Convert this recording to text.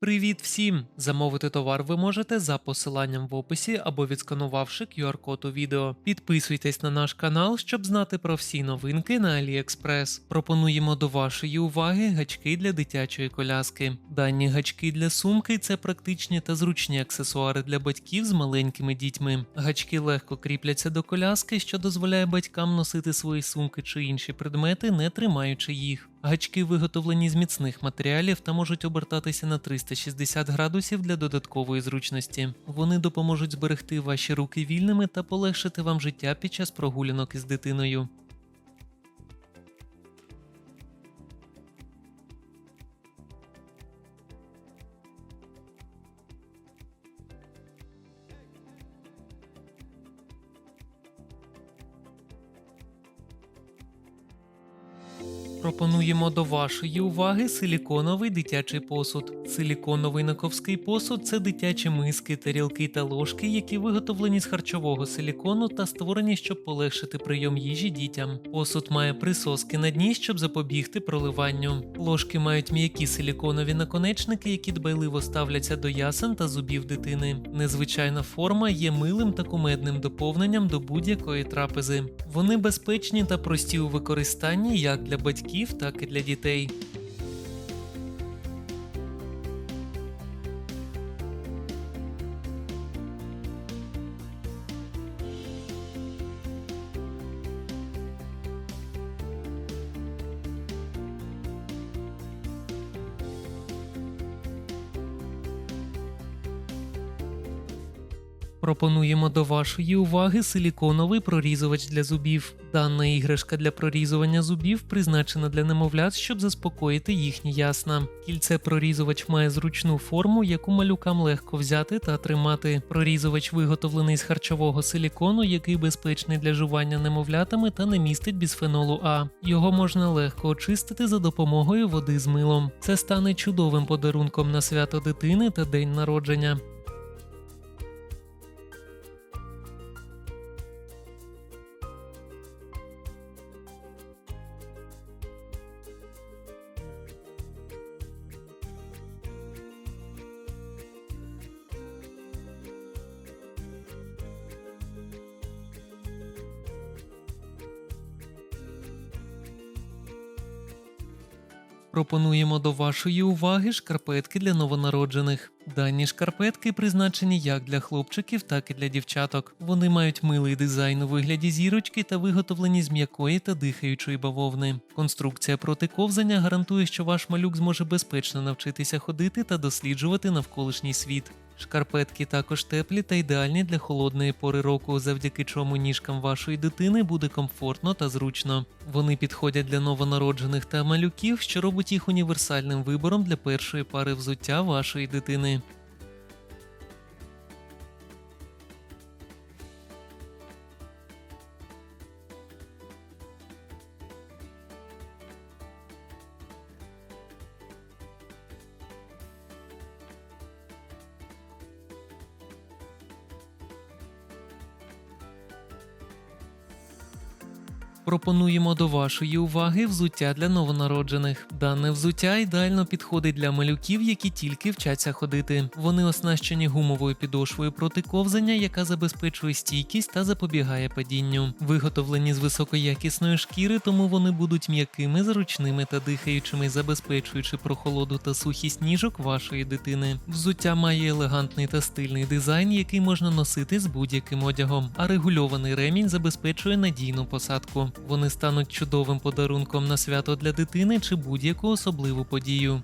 Привіт всім! Замовити товар ви можете за посиланням в описі або відсканувавши QR-код у відео. Підписуйтесь на наш канал, щоб знати про всі новинки на AliExpress. Пропонуємо до вашої уваги гачки для дитячої коляски. Дані гачки для сумки це практичні та зручні аксесуари для батьків з маленькими дітьми. Гачки легко кріпляться до коляски, що дозволяє батькам носити свої сумки чи інші предмети, не тримаючи їх. Гачки виготовлені з міцних матеріалів та можуть обертатися на 360 градусів для додаткової зручності. Вони допоможуть зберегти ваші руки вільними та полегшити вам життя під час прогулянок із дитиною. Пропонуємо до вашої уваги силіконовий дитячий посуд. Силіконовий наковський посуд це дитячі миски, тарілки та ложки, які виготовлені з харчового силікону та створені, щоб полегшити прийом їжі дітям. Посуд має присоски на дні, щоб запобігти проливанню. Ложки мають м'які силіконові наконечники, які дбайливо ставляться до ясен та зубів дитини. Незвичайна форма є милим та кумедним доповненням до будь-якої трапези. Вони безпечні та прості у використанні як для батьків, так і для дітей. Пропонуємо до вашої уваги силіконовий прорізувач для зубів. Дана іграшка для прорізування зубів призначена для немовлят, щоб заспокоїти їхні ясна. Кільце прорізувач має зручну форму, яку малюкам легко взяти та тримати. Прорізувач виготовлений з харчового силікону, який безпечний для жування немовлятами та не містить бісфенолу А. Його можна легко очистити за допомогою води з милом. Це стане чудовим подарунком на свято дитини та день народження. Пропонуємо до вашої уваги шкарпетки для новонароджених. Дані шкарпетки призначені як для хлопчиків, так і для дівчаток. Вони мають милий дизайн у вигляді зірочки та виготовлені з м'якої та дихаючої бавовни. Конструкція проти ковзання гарантує, що ваш малюк зможе безпечно навчитися ходити та досліджувати навколишній світ. Шкарпетки також теплі та ідеальні для холодної пори року, завдяки чому ніжкам вашої дитини буде комфортно та зручно. Вони підходять для новонароджених та малюків, що робить їх універсальним вибором для першої пари взуття вашої дитини. Пропонуємо до вашої уваги взуття для новонароджених. Дане взуття ідеально підходить для малюків, які тільки вчаться ходити. Вони оснащені гумовою підошвою проти ковзання, яка забезпечує стійкість та запобігає падінню. Виготовлені з високоякісної шкіри, тому вони будуть м'якими, зручними та дихаючими, забезпечуючи прохолоду та сухість ніжок вашої дитини. Взуття має елегантний та стильний дизайн, який можна носити з будь-яким одягом, а регульований ремінь забезпечує надійну посадку. Вони стануть чудовим подарунком на свято для дитини чи будь-яку особливу подію.